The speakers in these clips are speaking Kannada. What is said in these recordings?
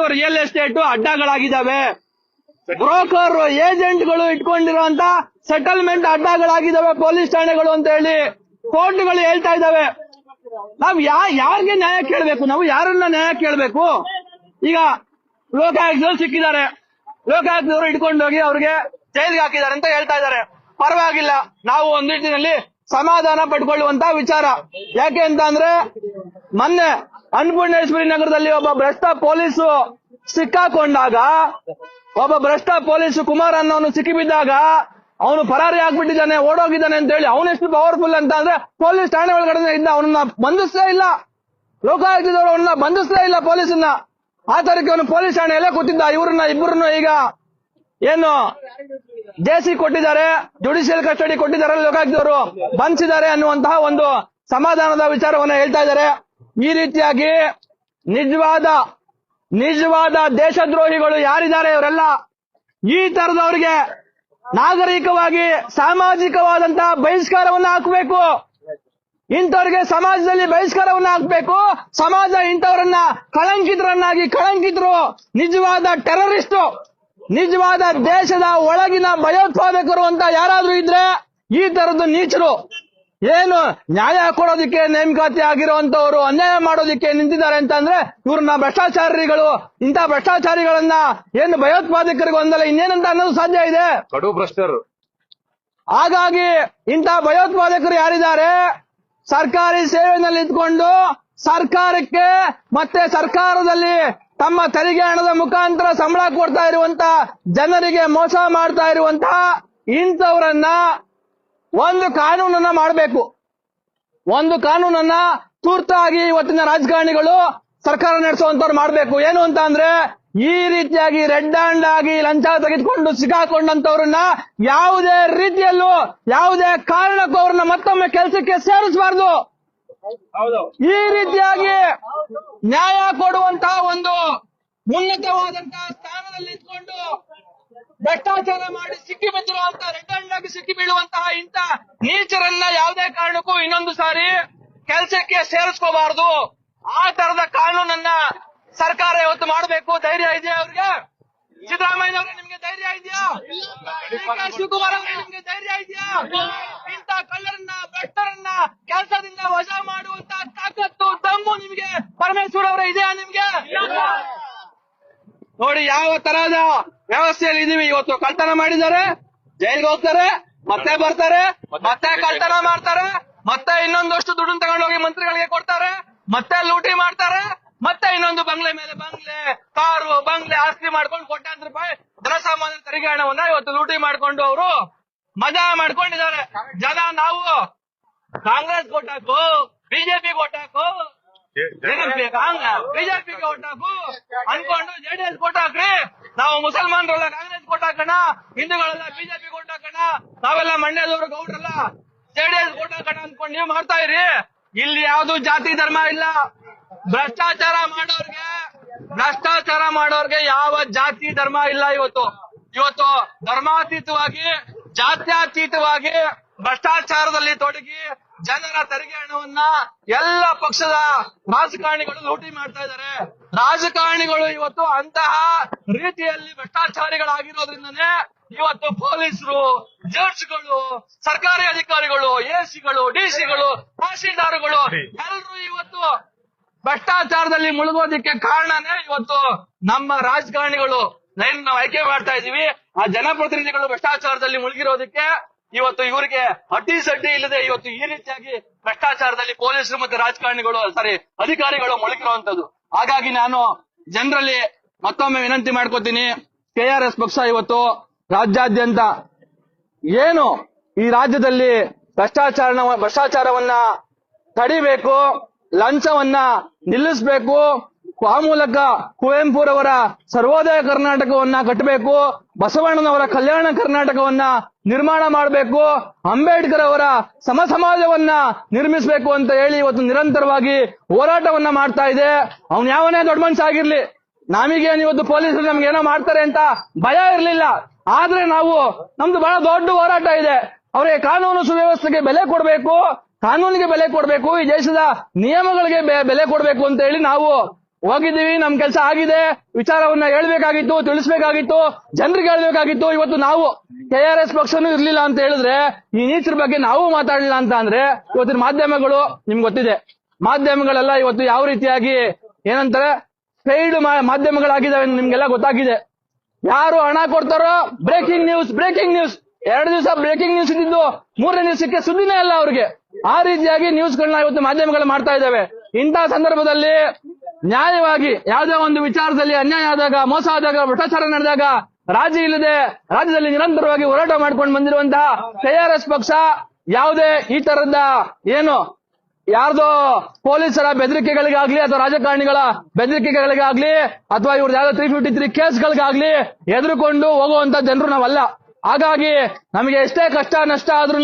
ಇವತ್ತು ರಿಯಲ್ ಎಸ್ಟೇಟ್ ಅಡ್ಡಗಳಾಗಿದ್ದಾವೆ. ಬ್ರೋಕರ್ ಏಜೆಂಟ್ಗಳು ಇಟ್ಕೊಂಡಿರುವಂತ ಸೆಟಲ್ಮೆಂಟ್ ಅಡ್ಡಗಳಾಗಿದ್ದಾವೆ ಪೊಲೀಸ್ ಠಾಣೆಗಳು ಅಂತ ಹೇಳಿ ಕೋರ್ಟ್ಗಳು ಹೇಳ್ತಾ ಇದ್ದಾವೆ. ನಾವ್ ಯಾ, ಯಾರಿಗೆ ನ್ಯಾಯ ಕೇಳಬೇಕು? ನಾವು ಯಾರನ್ನ ನ್ಯಾಯ ಕೇಳಬೇಕು? ಈಗ ಲೋಕಾಯುಕ್ತರು ಸಿಕ್ಕಿದ್ದಾರೆ. ಲೋಕಾಯುಕ್ತರು ಇಟ್ಕೊಂಡೋಗಿ ಅವ್ರಿಗೆ ಜೈಲ್ಗೆ ಹಾಕಿದ್ದಾರೆ ಅಂತ ಹೇಳ್ತಾ ಇದ್ದಾರೆ. ಪರವಾಗಿಲ್ಲ. ನಾವು ಒಂದಿಟ್ಟಿನಲ್ಲಿ ಸಮಾಧಾನ ಪಡ್ಕೊಳ್ಳುವಂತ ವಿಚಾರ. ಯಾಕೆ ಅಂತ ಅಂದ್ರೆ ಮೊನ್ನೆ ಅನ್ನಪೂರ್ಣೇಶ್ವರಿ ನಗರದಲ್ಲಿ ಒಬ್ಬ ಭ್ರಷ್ಟ ಪೊಲೀಸು ಸಿಕ್ಕಾಕೊಂಡಾಗ, ಒಬ್ಬ ಭ್ರಷ್ಟ ಪೊಲೀಸ್ ಕುಮಾರ್ ಅನ್ನೋನು ಸಿಕ್ಕಿಬಿದ್ದಾಗ, ಅವನು ಪರಾರಿ ಆಗ್ಬಿಟ್ಟಿದ್ದಾನೆ, ಓಡೋಗಿದ್ದಾನೆ ಅಂತ ಹೇಳಿ ಅವನೆಷ್ಟು ಪವರ್ಫುಲ್ ಅಂತ ಅಂದ್ರೆ ಪೊಲೀಸ್ ಠಾಣೆ ಒಳಗಡೆ ಇದ್ದ, ಅವನನ್ನ ಬಂಧಿಸಲೇ ಇಲ್ಲ. ಲೋಕಾಯುಕ್ತದವರು ಅವನ್ನ ಬಂಧಿಸಲೇ ಇಲ್ಲ ಪೊಲೀಸನ್ನ. ಆ ತಾರೀಕು ಅವನು ಪೊಲೀಸ್ ಠಾಣೆಯಲ್ಲೇ ಕೂತಿದ್ದ, ಇವ್ರನ್ನ ಇಬ್ಬರನ್ನು ಈಗ ಏನು ಜೆಸಿ ಕೊಟ್ಟಿದ್ದಾರೆ, ಜುಡಿಷಿಯಲ್ ಕಸ್ಟಡಿ ಕೊಟ್ಟಿದ್ದಾರೆ ಲೋಕಾಯುಕ್ತದವರು ಬಂಧಿಸಿದ್ದಾರೆ ಅನ್ನುವಂತಹ ಒಂದು ಸಮಾಧಾನದ ವಿಚಾರವನ್ನ ಹೇಳ್ತಾ ಇದ್ದಾರೆ. ಈ ರೀತಿಯಾಗಿ ನಿಜವಾದ ನಿಜವಾದ ದೇಶದ್ರೋಹಿಗಳು ಯಾರಿದ್ದಾರೆ ಇವರೆಲ್ಲ ಈ ತರದವರಿಗೆ ನಾಗರಿಕವಾಗಿ ಸಾಮಾಜಿಕವಾದಂತ ಬಹಿಷ್ಕಾರವನ್ನು ಹಾಕಬೇಕು. ಇಂಥವ್ರಿಗೆ ಸಮಾಜದಲ್ಲಿ ಬಹಿಷ್ಕಾರವನ್ನ ಹಾಕ್ಬೇಕು. ಸಮಾಜ ಇಂಥವರನ್ನ ಕಳಂಕಿತರನ್ನಾಗಿ ಕಳಂಕಿತರು, ನಿಜವಾದ ಟೆರರಿಸ್ಟ್, ನಿಜವಾದ ದೇಶದ ಒಳಗಿನ ಭಯೋತ್ಪಾದಕರು ಅಂತ ಯಾರಾದ್ರೂ ಇದ್ರೆ ಈ ತರದ ನೀಚರು. ಏನು ನ್ಯಾಯ ಕೊಡೋದಿಕ್ಕೆ ನೇಮಕಾತಿ ಆಗಿರುವಂತವರು ಅನ್ಯಾಯ ಮಾಡೋದಿಕ್ಕೆ ನಿಂತಿದ್ದಾರೆ ಅಂತ ಅಂದ್ರೆ ಇವ್ರನ್ನ ಭ್ರಷ್ಟಾಚಾರಿಗಳು ಇಂಥ ಭ್ರಷ್ಟಾಚಾರಿಗಳನ್ನ ಏನು ಭಯೋತ್ಪಾದಕರಿಗೆ ಒಂದಲ್ಲ ಇನ್ನೇನಂತ ಅನ್ನೋದು ಸಾಧ್ಯ ಇದೆ? ಕಡು ಭ್ರಷ್ಟರು. ಹಾಗಾಗಿ ಇಂಥ ಭಯೋತ್ಪಾದಕರು ಯಾರಿದ್ದಾರೆ? ಸರ್ಕಾರಿ ಸೇವೆಯಲ್ಲಿ ಇದ್ಕೊಂಡು ಸರ್ಕಾರಕ್ಕೆ ಮತ್ತೆ ಸರ್ಕಾರದಲ್ಲಿ ತಮ್ಮ ತೆರಿಗೆ ಹಣದ ಮುಖಾಂತರ ಸಂಬಳ ಕೊಡ್ತಾ ಇರುವಂತ ಜನರಿಗೆ ಮೋಸ ಮಾಡ್ತಾ ಇರುವಂತ ಇಂಥವರನ್ನ ಒಂದು ಕಾನೂನನ್ನ ಮಾಡಬೇಕು. ಒಂದು ಕಾನೂನನ್ನ ತುರ್ತಾಗಿ ಇವತ್ತಿನ ರಾಜಕಾರಣಿಗಳು ಸರ್ಕಾರ ನಡೆಸುವಂತವ್ರು ಮಾಡಬೇಕು. ಏನು ಅಂತ ಅಂದ್ರೆ ಈ ರೀತಿಯಾಗಿ ರೆಡ್ ಹ್ಯಾಂಡ್ ಆಗಿ ಲಂಚ ತೆಗೆದುಕೊಂಡು ಸಿಕ್ಕಾಕೊಂಡಂತವ್ರನ್ನ ಯಾವುದೇ ರೀತಿಯಲ್ಲೂ, ಯಾವುದೇ ಕಾರಣಕ್ಕೂ ಅವ್ರನ್ನ ಮತ್ತೊಮ್ಮೆ ಕೆಲಸಕ್ಕೆ ಸೇರಿಸಬಾರ್ದು. ಈ ರೀತಿಯಾಗಿ ನ್ಯಾಯ ಕೊಡುವಂತಹ ಒಂದು ಉನ್ನತವಾದಂತಹ ಸ್ಥಾನದಲ್ಲಿ ಇದ್ಕೊಂಡು ಭ್ರಷ್ಟಾಚಾರ ಮಾಡಿ ಸಿಕ್ಕಿ ಬಿದ್ದಿರುವಂತಹ ರೆಡ್ ಹ್ಯಾಂಡ್ ಆಗಿ ಸಿಕ್ಕಿ ಬೀಳುವಂತಹ ಇಂಥ ನೀಚರನ್ನ ಯಾವುದೇ ಕಾರಣಕ್ಕೂ ಇನ್ನೊಂದು ಸಾರಿ ಕೆಲಸಕ್ಕೆ ಸೇರಿಸ್ಕೋಬಾರದು. ಆ ತರದ ಕಾನೂನನ್ನ ಸರ್ಕಾರ ಇವತ್ತು ಮಾಡಬೇಕು. ಧೈರ್ಯ ಇದೆಯಾ ಅವ್ರಿಗೆ? ಸಿದ್ದರಾಮಯ್ಯ ಅವ್ರಿಗೆ ನಿಮ್ಗೆ ಧೈರ್ಯ ಇದೆಯಾ? ಶಿವಕುಮಾರ್ ಅವ್ರಿಗೆ ನಿಮ್ಗೆ ಧೈರ್ಯ ಇದೆಯಾ? ಇಂಥ ಕಳ್ಳರನ್ನ ಭ್ರಷ್ಟರನ್ನ ಕೆಲಸದಿಂದ ವಜಾ ಮಾಡುವಂತ ತಾಕತ್ತು ದಮ್ಮು ನಿಮ್ಗೆ ಪರಮೇಶ್ವರ್ ಅವರ ಇದೆಯಾ ನಿಮ್ಗೆ? ನೋಡಿ ಯಾವ ತರಹದ ವ್ಯವಸ್ಥೆಯಲ್ಲಿ ಇದೀವಿ. ಇವತ್ತು ಕಳ್ತನ ಮಾಡಿದ್ದಾರೆ. ಜೈಲ್ಗೆ ಹೋಗ್ತಾರೆ. ಮತ್ತೆ ಬರ್ತಾರೆ. ಮತ್ತೆ ಕಳ್ತನ ಮಾಡ್ತಾರೆ. ಮತ್ತೆ ಇನ್ನೊಂದಷ್ಟು ದುಡ್ಡು ತಗೊಂಡೋಗಿ ಮಂತ್ರಿಗಳಿಗೆ ಕೊಡ್ತಾರೆ. ಮತ್ತೆ ಲೂಟಿ ಮಾಡ್ತಾರೆ. ಮತ್ತೆ ಇನ್ನೊಂದು ಬಂಗ್ಲೆ ಮೇಲೆ ಬಂಗ್ಲೆ, ಕಾರು, ಬಂಗ್ಲೆ ಆಸ್ತಿ ಮಾಡ್ಕೊಂಡು ಕೋಟ್ಯಾಂತರ ರೂಪಾಯಿ ಜನಸಾಮಾನ್ಯ ತೆರಿಗೆ ಹಣವನ್ನ ಇವತ್ತು ಲೂಟಿ ಮಾಡ್ಕೊಂಡು ಅವರು ಮಜಾ ಮಾಡ್ಕೊಂಡಿದ್ದಾರೆ. ಜನ ನಾವು ಕಾಂಗ್ರೆಸ್ ಕೊಟ್ಟಾಕು, ಬಿಜೆಪಿ ಕೊಟ್ಟಾಕು ಬಿಜೆಪಿಗೆ ಓಟ್ ಹಾಕು. ಅನ್ಕೊಂಡು ಜೆಡಿಎಸ್ ಓಟ್ ಹಾಕ್ರಿ. ನಾವು ಮುಸಲ್ಮಾನರೆಲ್ಲ ಕಾಂಗ್ರೆಸ್ ಓಟ್ ಹಾಕೋಣ. ಹಿಂದೂಗಳೆಲ್ಲ ಬಿಜೆಪಿ ಓಟ್ ಹಾಕೋಣ. ನಾವೆಲ್ಲ ಮಂಡ್ಯದವರು ಗೌಡ್ರಲ್ಲ. ಜೆಡಿಎಸ್ ಓಟ್ ಹಾಕೋಣ ಅನ್ಕೊಂಡು ನೀವು ಮಾಡ್ತಾ ಇರಿ. ಇಲ್ಲಿ ಯಾವ್ದು ಜಾತಿ ಧರ್ಮ ಇಲ್ಲ. ಭ್ರಷ್ಟಾಚಾರ ಮಾಡೋರ್ಗೆ ಭ್ರಷ್ಟಾಚಾರ ಮಾಡೋರ್ಗೆ ಯಾವ ಜಾತಿ ಧರ್ಮ ಇಲ್ಲ ಇವತ್ತು. ಇವತ್ತು ಧರ್ಮಾತೀತವಾಗಿ, ಜಾತ್ಯಾತೀತವಾಗಿ ಭ್ರಷ್ಟಾಚಾರದಲ್ಲಿ ತೊಡಗಿ ಜನರ ತೆರಿಗೆ ಹಣವನ್ನ ಎಲ್ಲ ಪಕ್ಷದ ರಾಜಕಾರಣಿಗಳು ಲೂಟಿ ಮಾಡ್ತಾ ಇದ್ದಾರೆ. ರಾಜಕಾರಣಿಗಳು ಇವತ್ತು ಅಂತಹ ರೀತಿಯಲ್ಲಿ ಭ್ರಷ್ಟಾಚಾರಿಗಳಾಗಿರೋದ್ರಿಂದನೇ ಇವತ್ತು ಪೊಲೀಸರು ಜಡ್ಜ್ಗಳು ಸರ್ಕಾರಿ ಅಧಿಕಾರಿಗಳು ಎಸಿಗಳು ಡಿಸಿಗಳು ತಹಶೀಲ್ದಾರ್ಗಳು ಎಲ್ಲರೂ ಇವತ್ತು ಭ್ರಷ್ಟಾಚಾರದಲ್ಲಿ ಮುಳುಗೋದಿಕ್ಕೆ ಕಾರಣನೇ ಇವತ್ತು ನಮ್ಮ ರಾಜಕಾರಣಿಗಳು. ನೈನ್ ನಾವು ಆಯ್ಕೆ ಮಾಡ್ತಾ ಇದೀವಿ ಆ ಜನಪ್ರತಿನಿಧಿಗಳು ಭ್ರಷ್ಟಾಚಾರದಲ್ಲಿ ಮುಳುಗಿರೋದಕ್ಕೆ ಇವತ್ತು ಇವರಿಗೆ ಅಡ್ಡಿ ಸಡ್ಡಿ ಇಲ್ಲದೆ ಇವತ್ತು ಈ ರೀತಿಯಾಗಿ ಭ್ರಷ್ಟಾಚಾರದಲ್ಲಿ ಪೊಲೀಸರು ಮತ್ತೆ ರಾಜಕಾರಣಿಗಳು, ಸಾರಿ, ಅಧಿಕಾರಿಗಳು ಮುಳುಗಿರುವಂತದ್ದು ಹಾಗಾಗಿ ನಾನು ಜನರಲ್ಲಿ ಮತ್ತೊಮ್ಮೆ ವಿನಂತಿ ಮಾಡ್ಕೋತೀನಿ ಕೆಆರ್ಎಸ್ ಪಕ್ಷ ಇವತ್ತು ರಾಜ್ಯಾದ್ಯಂತ ಏನು ಈ ರಾಜ್ಯದಲ್ಲಿ ಭ್ರಷ್ಟಾಚಾರ ಭ್ರಷ್ಟಾಚಾರವನ್ನ ತಡಿಬೇಕು, ಲಂಚವನ್ನ ನಿಲ್ಲಿಸಬೇಕು, ಆ ಮೂಲಕ ಕುವೆಂಪುರವರ ಸರ್ವೋದಯ ಕರ್ನಾಟಕವನ್ನ ಕಟ್ಟಬೇಕು, ಬಸವಣ್ಣನವರ ಕಲ್ಯಾಣ ಕರ್ನಾಟಕವನ್ನ ನಿರ್ಮಾಣ ಮಾಡಬೇಕು. ಅಂಬೇಡ್ಕರ್ ಅವರ ಸಮ ಸಮಾಜವನ್ನ ನಿರ್ಮಿಸಬೇಕು ಅಂತ ಹೇಳಿ ಇವತ್ತು ನಿರಂತರವಾಗಿ ಹೋರಾಟವನ್ನ ಮಾಡ್ತಾ ಇದೆ. ಅವ್ನು ಯಾವನೇ ದೊಡ್ಡ ಮನುಷ್ಯ ಆಗಿರ್ಲಿ, ನಮಗೇನು ಇವತ್ತು ಪೊಲೀಸರು ನಮ್ಗೆ ಏನೋ ಮಾಡ್ತಾರೆ ಅಂತ ಭಯ ಇರಲಿಲ್ಲ. ಆದ್ರೆ ನಾವು, ನಮ್ದು ಬಹಳ ದೊಡ್ಡ ಹೋರಾಟ ಇದೆ. ಅವರಿಗೆ ಕಾನೂನು ಸುವ್ಯವಸ್ಥೆಗೆ ಬೆಲೆ ಕೊಡಬೇಕು, ಕಾನೂನಿಗೆ ಬೆಲೆ ಕೊಡಬೇಕು, ಈ ದೇಶದ ನಿಯಮಗಳಿಗೆ ಬೆಲೆ ಕೊಡಬೇಕು ಅಂತ ಹೇಳಿ ನಾವು ಹೋಗಿದ್ದೀವಿ, ನಮ್ ಕೆಲಸ ಆಗಿದೆ, ವಿಚಾರವನ್ನ ಹೇಳ್ಬೇಕಾಗಿತ್ತು, ತಿಳಿಸ್ಬೇಕಾಗಿತ್ತು, ಜನರಿಗೆ ಹೇಳ್ಬೇಕಾಗಿತ್ತು, ಇವತ್ತು ನಾವು ಕೆ ಆರ್ ಎಸ್ ಪಕ್ಷನೂ ಇರ್ಲಿಲ್ಲ ಅಂತ ಹೇಳಿದ್ರೆ, ಈ ನೀಚರ ಬಗ್ಗೆ ನಾವು ಮಾತಾಡಲಿಲ್ಲ ಅಂತ ಅಂದ್ರೆ, ಇವತ್ತಿನ ಮಾಧ್ಯಮಗಳು ನಿಮ್ಗೆ ಗೊತ್ತಿದೆ. ಮಾಧ್ಯಮಗಳೆಲ್ಲ ಇವತ್ತು ಯಾವ ರೀತಿಯಾಗಿ ಏನಂತಾರೆ ಪೇಯ್ಡ್ ಮಾಧ್ಯಮಗಳಾಗಿದ್ದಾವೆ ನಿಮ್ಗೆಲ್ಲ ಗೊತ್ತಾಗಿದೆ. ಯಾರು ಹಣ ಕೊಡ್ತಾರೋ ಬ್ರೇಕಿಂಗ್ ನ್ಯೂಸ್ ಬ್ರೇಕಿಂಗ್ ನ್ಯೂಸ್ ಎರಡು ದಿವಸ ಬ್ರೇಕಿಂಗ್ ನ್ಯೂಸ್ ಇದ್ದಿದ್ದು, ಮೂರನೇ ದಿವಸಕ್ಕೆ ಸುದ್ದಿನೇ ಇಲ್ಲ ಅವ್ರಿಗೆ. ಆ ರೀತಿಯಾಗಿ ನ್ಯೂಸ್ಗಳನ್ನ ಇವತ್ತು ಮಾಧ್ಯಮಗಳು ಮಾಡ್ತಾ ಇದ್ದಾವೆ. ಇಂತಹ ಸಂದರ್ಭದಲ್ಲಿ ನ್ಯಾಯವಾಗಿ ಯಾವುದೇ ಒಂದು ವಿಚಾರದಲ್ಲಿ ಅನ್ಯಾಯ ಆದಾಗ, ಮೋಸ ಆದಾಗ, ಭ್ರಷ್ಟಾಚಾರ ನಡೆದಾಗ ರಾಜಿ ಇಲ್ಲದೆ ರಾಜ್ಯದಲ್ಲಿ ನಿರಂತರವಾಗಿ ಹೋರಾಟ ಮಾಡ್ಕೊಂಡು ಬಂದಿರುವಂತಹ ಕೆಆರ್ಎಸ್ ಪಕ್ಷ ಯಾವುದೇ ಈ ತರದ ಏನು ಯಾರ್ದೋ ಪೊಲೀಸರ ಬೆದರಿಕೆಗಳಿಗಾಗ್ಲಿ ಅಥವಾ ರಾಜಕಾರಣಿಗಳ ಬೆದರಿಕೆಗಳಿಗಾಗ್ಲಿ ಅಥವಾ ಇವ್ರದ್ದು ಯಾವ್ದೋ ತ್ರೀ ಫಿಫ್ಟಿ ತ್ರೀ ಕೇಸ್ಗಳಿಗಾಗ್ಲಿ ಎದುರುಕೊಂಡು ಹೋಗುವಂತ ಜನರು ನಾವಲ್ಲ. ಹಾಗಾಗಿ ನಮಗೆ ಎಷ್ಟೇ ಕಷ್ಟ ನಷ್ಟ ಆದ್ರೂ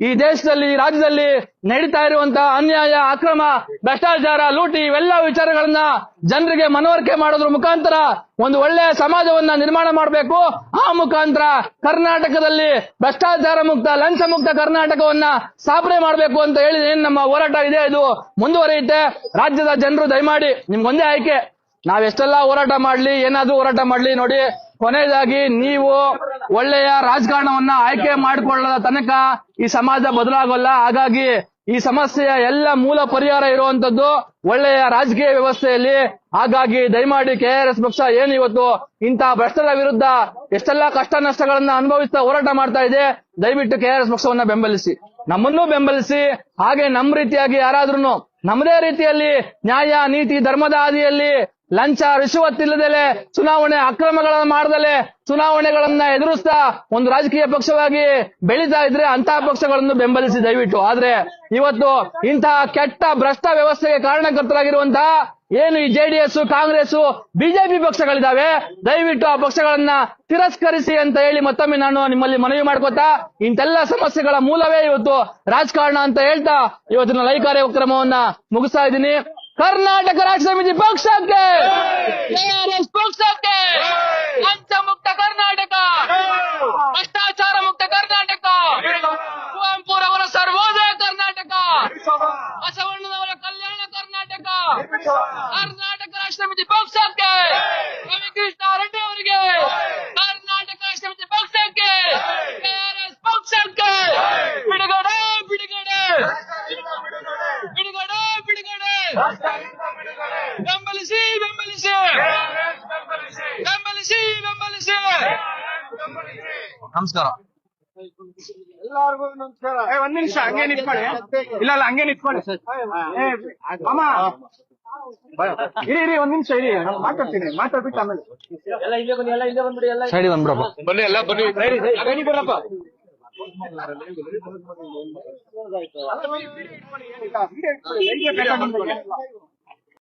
ಈ ದೇಶದಲ್ಲಿ, ಈ ರಾಜ್ಯದಲ್ಲಿ ನಡೀತಾ ಇರುವಂತಹ ಅನ್ಯಾಯ, ಅಕ್ರಮ, ಭ್ರಷ್ಟಾಚಾರ, ಲೂಟಿ, ಇವೆಲ್ಲ ವಿಚಾರಗಳನ್ನ ಜನರಿಗೆ ಮನವರಿಕೆ ಮಾಡೋದ್ರ ಮುಖಾಂತರ ಒಂದು ಒಳ್ಳೆಯ ಸಮಾಜವನ್ನ ನಿರ್ಮಾಣ ಮಾಡಬೇಕು. ಆ ಮುಖಾಂತರ ಕರ್ನಾಟಕದಲ್ಲಿ ಭ್ರಷ್ಟಾಚಾರ ಮುಕ್ತ, ಲಂಚ ಮುಕ್ತ ಕರ್ನಾಟಕವನ್ನ ಸ್ಥಾಪನೆ ಮಾಡಬೇಕು ಅಂತ ಹೇಳಿ ಏನ್ ನಮ್ಮ ಹೋರಾಟ ಇದೆ? ಇದು ಮುಂದುವರಿಯುತ್ತೆ. ರಾಜ್ಯದ ಜನರು ದಯಮಾಡಿ ನಿಮ್ಗೊಂದೇ ಆಯ್ಕೆ. ನಾವೆಷ್ಟೆಲ್ಲ ಹೋರಾಟ ಮಾಡ್ಲಿ, ಏನಾದ್ರೂ ಹೋರಾಟ ಮಾಡ್ಲಿ ನೋಡಿ, ಕೊನೆಯದಾಗಿ ನೀವು ಒಳ್ಳೆಯ ರಾಜಕಾರಣವನ್ನ ಆಯ್ಕೆ ಮಾಡಿಕೊಳ್ಳದ ತನಕ ಈ ಸಮಾಜ ಬದಲಾಗಲ್ಲ. ಹಾಗಾಗಿ ಈ ಸಮಸ್ಯೆಯ ಎಲ್ಲ ಮೂಲ ಪರಿಹಾರ ಇರುವಂತದ್ದು ಒಳ್ಳೆಯ ರಾಜಕೀಯ ವ್ಯವಸ್ಥೆಯಲ್ಲಿ. ಹಾಗಾಗಿ ದಯಮಾಡಿ ಕೆಆರ್ಎಸ್ ಪಕ್ಷ ಏನು ಇವತ್ತು ಇಂತಹ ಭ್ರಷ್ಟರ ವಿರುದ್ಧ ಎಷ್ಟೆಲ್ಲ ಕಷ್ಟ ನಷ್ಟಗಳನ್ನ ಅನುಭವಿಸ್ತಾ ಹೋರಾಟ ಮಾಡ್ತಾ ಇದೆ, ದಯವಿಟ್ಟು ಕೆಆರ್ಎಸ್ ಪಕ್ಷವನ್ನ ಬೆಂಬಲಿಸಿ. ನಮ್ಮನ್ನೂ ಬೆಂಬಲಿಸಿ, ಹಾಗೆ ನಮ್ಮ ರೀತಿಯಾಗಿ ಯಾರಾದ್ರೂ ನಮ್ಮದೇ ರೀತಿಯಲ್ಲಿ ನ್ಯಾಯ, ನೀತಿ, ಧರ್ಮದ ಹಾದಿಯಲ್ಲಿ ಲಂಚ ರಿಷವತ್ತಿಲ್ಲದಲೆ ಚುನಾವಣೆ ಅಕ್ರಮಗಳನ್ನ ಮಾಡದಲೆ ಚುನಾವಣೆಗಳನ್ನ ಎದುರಿಸ್ತಾ ಒಂದು ರಾಜಕೀಯ ಪಕ್ಷವಾಗಿ ಬೆಳೀತಾ ಇದ್ರೆ ಅಂತಹ ಪಕ್ಷಗಳನ್ನು ಬೆಂಬಲಿಸಿ ದಯವಿಟ್ಟು. ಆದ್ರೆ ಇವತ್ತು ಇಂತಹ ಕೆಟ್ಟ ಭ್ರಷ್ಟ ವ್ಯವಸ್ಥೆಗೆ ಕಾರಣಕರ್ತರಾಗಿರುವಂತಹ ಏನು ಈ ಜೆಡಿಎಸ್ ಕಾಂಗ್ರೆಸ್ ಬಿಜೆಪಿ ಪಕ್ಷಗಳಿದಾವೆ ದಯವಿಟ್ಟು ಆ ಪಕ್ಷಗಳನ್ನ ತಿರಸ್ಕರಿಸಿ ಅಂತ ಹೇಳಿ ಮತ್ತೊಮ್ಮೆ ನಾನು ನಿಮ್ಮಲ್ಲಿ ಮನವಿ ಮಾಡ್ಕೋತಾ ಇಂತೆಲ್ಲ ಸಮಸ್ಯೆಗಳ ಮೂಲವೇ ಇವತ್ತು ರಾಜಕಾರಣ ಅಂತ ಹೇಳ್ತಾ ಇವತ್ತಿನ ಲೈಕಾರ್ಯ ಕಾರ್ಯಕ್ರಮವನ್ನ ಮುಗಿಸ್ತಾ ಇದ್ದೀನಿ. ಕರ್ನಾಟಕ ರಾಜ್ಯ ಸಮಿತಿ ಪಕ್ಷಕ್ಕೆ KRS ಪಕ್ಷಕ್ಕೆ ಲಂಚ ಮುಕ್ತ ಕರ್ನಾಟಕ ಭ್ರಷ್ಟಾಚಾರ ಮುಕ್ತ ಕರ್ನಾಟಕ ಕುವೆಂಪುರವರ ಸರ್ವೋದಯ ಕರ್ನಾಟಕ ಬಸವಣ್ಣನವರ ಕಲ್ಯಾಣ ಕರ್ನಾಟಕ ಕರ್ನಾಟಕ ರಾಷ್ಟ್ರ ಸಮಿತಿ ಪಕ್ಷಕ್ಕೆ ರವಿಕೃಷ್ಣ ರೆಡ್ಡಿ ಅವರಿಗೆ ಬೆಂಬಲಿಸಿ ಬೆಂಬಲಿಸಿ ಬೆಂಬಲಿಸಿ ಬೆಂಬಲಿಸಿ ನಮಸ್ಕಾರ ಎಲ್ಲಾರ್ಗು ನಮಸ್ಕಾರ ಏ, ಒಂದ್ ನಿಮಿಷ ಹಂಗೆ ನಿಂತ್ಕೊಳ್ಳಿ ಇಲ್ಲ ಇಲ್ಲ ಹಂಗೆ ನಿಂತ್ಕೊಳ್ಳಿ ಏ, ಅಮ್ಮ ಇರಿ ಇರಿ ಒಂದ್ ನಿಮಿಷ ಇರಿ ನಾನು ಮಾತಾಡ್ತೀನಿ ಮಾತಾಡ್ಬಿಟ್ಟು ಆಮೇಲೆ ಸೈಡಿ ಬಂದ್ಬಿಡಪ್ಪ ಬನ್ನಿ ಎಲ್ಲ ಬನ್ನಿ ಬನ್ನಿ ಬರಪ್ಪ